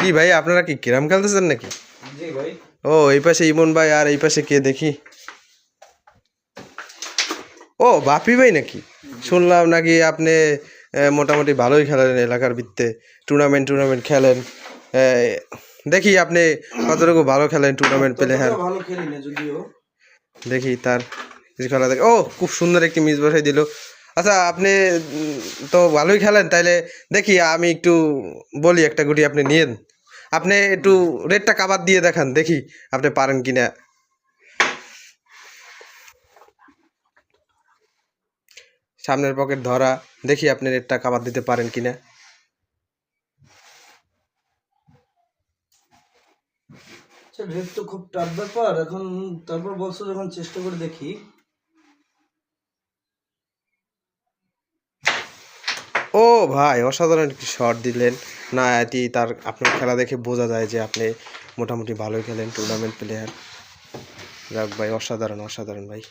কি ভাই আপনারা কি কিরাম খেলতেছেন নাকি? ও এই পাশে ইমন ভাই আর এই পাশে কে দেখি। ও বাপি ভাই নাকি? শুনলাম নাকি আপনি মোটামুটি ভালোই খেলেন এলাকার ভিত্তে। টুর্নামেন্ট টুর্নামেন্ট খেলেন। আহ, দেখি আপনি কতটুকু ভালো খেলেন টুর্নামেন্ট পেলে হ্যাঁ। দেখি তার খেলা দেখি। ও খুব সুন্দর একটি মিস বসাই দিল। আচ্ছা আপনি তো ভালোই খেলেন, তাইলে দেখি আমি একটু বলি একটা গুটি আপনি নিয়েন। আপনি একটু রেটটা কাবার দিয়ে দেখান, দেখি আপনি পারেন কিনা। সামনের পকেট ধরা, দেখি আপনি রেটটা কাবার দিতে পারেন কিনা। আচ্ছা রেট তো খুব টাফ ব্যাপার। এখন তারপর বলছো যখন চেষ্টা করে দেখি। ও ভাই, অসাধারণ একটি শট দিলেন। না এটি তার আপনার খেলা দেখে বোঝা যায় যে আপনি মোটামুটি ভালোই খেলেন টুর্নামেন্ট প্লেয়ার যাক ভাই, অসাধারণ অসাধারণ ভাই।